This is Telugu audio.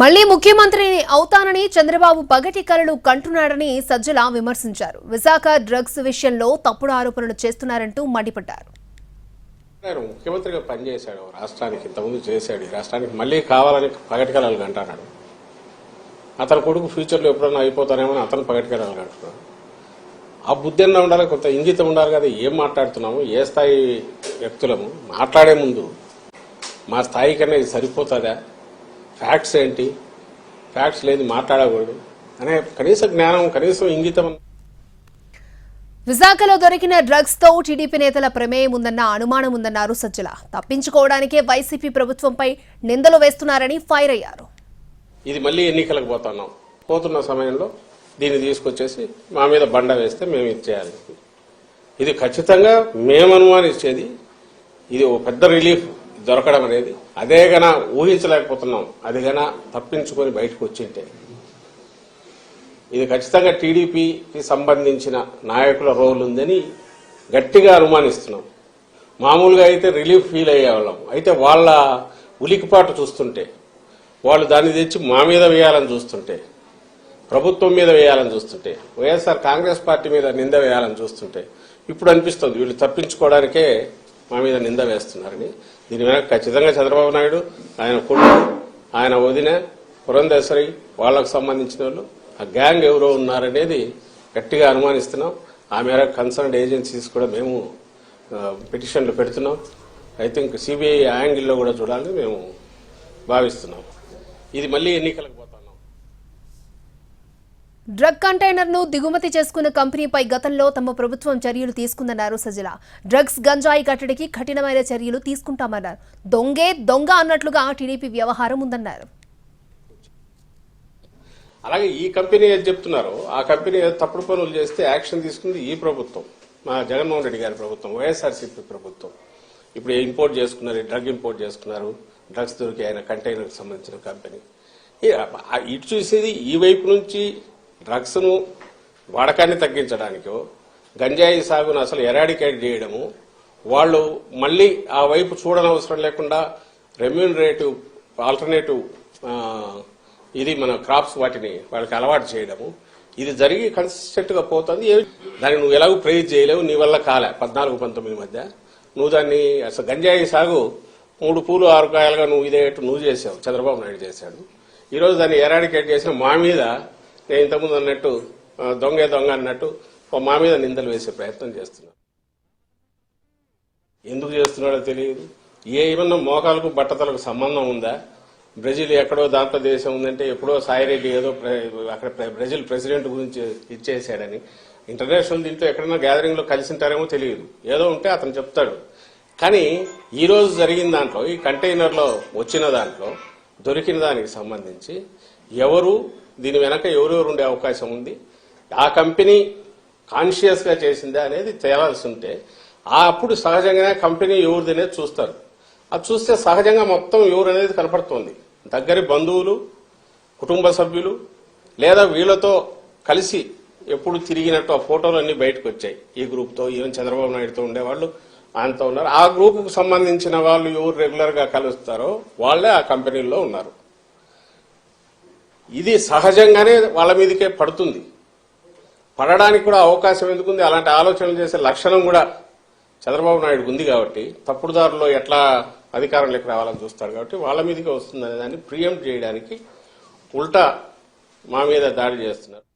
మళ్ళీ ముఖ్యమంత్రిని అవుతానని చంద్రబాబు పగటి కలలు కంటున్నాడని సజ్జల విమర్శించారు. విశాఖ డ్రగ్స్ విషయంలో తప్పుడు ఆరోపణలు చేస్తున్నారంటూ మండిపడ్డారు. ముఖ్యమంత్రిగా పనిచేశాడు రాష్ట్రానికి ఇంతకుముందు చేశాడు రాష్ట్రానికి మళ్ళీ కావాలని పగటికెళ్ళాలి అంటున్నాడు అతని కొడుకు ఫ్యూచర్లో ఎప్పుడన్నా అయిపోతానేమో అని అతను పగటికెళ్ళాలి కంటున్నాడు. ఆ బుద్ధి అన్న ఉండాలి కొంత ఇంగితం ఉండాలి కదా ఏం మాట్లాడుతున్నాము ఏ స్థాయి వ్యక్తులము మాట్లాడే ముందు మా స్థాయి కన్నా ఇది సరిపోతుందా? ఫ్యాక్ట్స్ ఏంటి? ఫ్యాక్ట్స్ లేదు మాట్లాడకూడదు. అనే కనీస జ్ఞానం కనీసం ఇంగితం. విశాఖలో దొరికిన డ్రగ్స్తో టీడీపీ నేతల ప్రమేయం ఉందన్న అనుమానం ఉందన్నారు సజ్జల. తప్పించుకోవడానికే వైసీపీ ప్రభుత్వంపై నిందలు వేస్తున్నారని ఫైర్ అయ్యారు. ఇది మళ్ళీ ఎన్నికలకు పోతున్నాం. పోతున్న సమయంలో దీన్ని తీసుకొచ్చేసి మా మీద బండ వేస్తే మేము ఇది చేయాలి. ఇది ఖచ్చితంగా మేము అనుమానించేది. ఇది ఒక పెద్ద రిలీఫ్. దొరకడం అనేది. అదే గన ఊహించలేకపోతున్నాం. అది గన తప్పించుకొని బయటకు వచ్చింటే. ఇది ఖచ్చితంగా టీడీపీకి సంబంధించిన నాయకుల రోల్ ఉందని గట్టిగా అనుమానిస్తున్నాం. మామూలుగా అయితే రిలీఫ్ ఫీల్ అయ్యేవాళ్ళం. అయితే వాళ్ళ ఉలికిపాటు చూస్తుంటే వాళ్ళు దాన్ని తెచ్చి మా మీద వేయాలని చూస్తుంటే ప్రభుత్వం మీద వేయాలని చూస్తుంటే వైఎస్ఆర్ కాంగ్రెస్ పార్టీ మీద నింద వేయాలని చూస్తుంటే ఇప్పుడు అనిపిస్తుంది వీళ్ళు తప్పించుకోవడానికే మా మీద నింద వేస్తున్నారని దీని వెనక ఖచ్చితంగా చంద్రబాబు నాయుడు ఆయన కొడుకు ఆయన వదిన పురంధేశ్వరి వాళ్ళకు సంబంధించిన వాళ్ళు ఆ గ్యాంగ్ ఎవరో ఉన్నారనేది గట్టిగా అనుమానిస్తున్నాం. ఆ మేర కన్సర్న్ ఏజెన్సీస్ కూడా మేము పిటిషన్లు పెడుతున్నాం. ఐ థింక్ సిబిఐ యాంగిల్లో కూడా చూడాలని మేము భావిస్తున్నాం. ఇది మళ్ళీ ఎన్నికలకు పోతాం. డ్రగ్ కంటైనర్ను దిగుమతి చేసుకున్న కంపెనీపై గతంలో తమ ప్రభుత్వం చర్యలు తీసుకుందన్నారు సజల. డ్రగ్స్ గంజాయి కట్టడికి కఠినమైన చర్యలు తీసుకుంటామన్నారు. దొంగే దొంగ అన్నట్లుగా టీడీపీ వ్యవహారం ఉందన్నారు. అలాగే ఈ కంపెనీ ఏది చెప్తున్నారో? ఆ కంపెనీ తప్పుడు పనులు చేస్తే యాక్షన్ తీసుకుంది ఈ ప్రభుత్వం. మా జగన్మోహన్ రెడ్డి గారి ప్రభుత్వం వైఎస్ఆర్సీపీ ప్రభుత్వం. ఇప్పుడు ఇంపోర్ట్ చేసుకున్నారు? డ్రగ్ ఇంపోర్ట్ చేసుకున్నారు. డ్రగ్స్ దొరికి ఆయన కంటైనర్కి సంబంధించిన కంపెనీ. ఇటు చూసేది ఈ వైపు నుంచి డ్రగ్స్ను వాడకాన్ని తగ్గించడానికో గంజాయి సాగును అసలు ఎరాడికేట్ చేయడము వాళ్ళు మళ్ళీ ఆ వైపు చూడనవసరం లేకుండా రెమ్యూనరేటివ్ ఆల్టర్నేటివ్ ఇది మన క్రాప్స్ వాటిని వాళ్ళకి అలవాటు చేయడము. ఇది జరిగి కన్సిస్టెంట్గా పోతుంది. ఏ- దాన్ని నువ్వు ఎలాగో ప్రైజ్ చేయలేవు నీ వల్ల కాలే. పద్నాలుగు పంతొమ్మిది మధ్య. నువ్వు దాన్ని అసలు గంజాయి సాగు మూడు పూలు ఆరు కాయలుగా నువ్వు ఇదేట్టు నువ్వు చేసావు. చంద్రబాబు నాయుడు చేశాడు. ఈరోజు దాన్ని ఎరాడికేట్ చేసిన మా మీద నేను ఇంతకుముందు అన్నట్టు దొంగే దొంగ అన్నట్టు మా మీద నిందలు వేసే ప్రయత్నం చేస్తున్నారు ఎందుకు చేస్తున్నాడో తెలియదు. ఏమన్నా మోకాలకు బట్టతలకు సంబంధం ఉందా? బ్రెజిల్ ఎక్కడో దాంట్లో దేశం ఉందంటే ఎప్పుడో సాయిరెడ్డి ఏదో ప్ర- అక్కడ ప్ర- బ్రెజిల్ ప్రెసిడెంట్ గురించి ఇచ్చేసాడని. ఇంటర్నేషనల్ దీంట్లో ఎక్కడైనా గ్యాదరింగ్లో కలిసింటారేమో కలిసి ఉంటారేమో తెలియదు. ఏదో ఉంటే అతను చెప్తాడు. కానీ ఈరోజు జరిగిన దాంట్లో ఈ కంటైనర్లో వచ్చిన దాంట్లో దొరికిన దానికి సంబంధించి ఎవరు దీని వెనక ఎవరెవరు ఉండే అవకాశం ఉంది? ఆ కంపెనీ కాన్షియస్గా చేసిందా అనేది తేలాల్సి ఉంటే ఆ అప్పుడు సహజంగానే కంపెనీ ఎవరిది అనేది చూస్తారు. అది చూస్తే సహజంగా మొత్తం ఎవరు అనేది కనపడుతుంది. దగ్గరి బంధువులు కుటుంబ సభ్యులు లేదా వీళ్ళతో కలిసి ఎప్పుడు తిరిగినట్టు ఆ ఫోటోలు అన్ని బయటకు వచ్చాయి ఈ గ్రూప్తో ఈవెన్ చంద్రబాబు నాయుడుతో ఉండేవాళ్ళు ఆయనతో ఉన్నారు. ఆ గ్రూప్కు సంబంధించిన వాళ్ళు ఎవరు రెగ్యులర్గా కలుస్తారో వాళ్ళే ఆ కంపెనీల్లో ఉన్నారు. ఇది సహజంగానే వాళ్ళ మీదకే పడుతుంది. పడడానికి కూడా అవకాశం ఎందుకుంది? అలాంటి ఆలోచనలు చేసే లక్షణం కూడా చంద్రబాబు నాయుడుకు ఉంది కాబట్టి తప్పుడు దారిలో ఎట్లా అధికారంలోకి రావాలని చూస్తాడు కాబట్టి వాళ్ళ మీదకే వస్తుందనే దాన్ని ప్రియం చేయడానికి ఉల్టా మా మీద దాడి చేస్తున్నారు.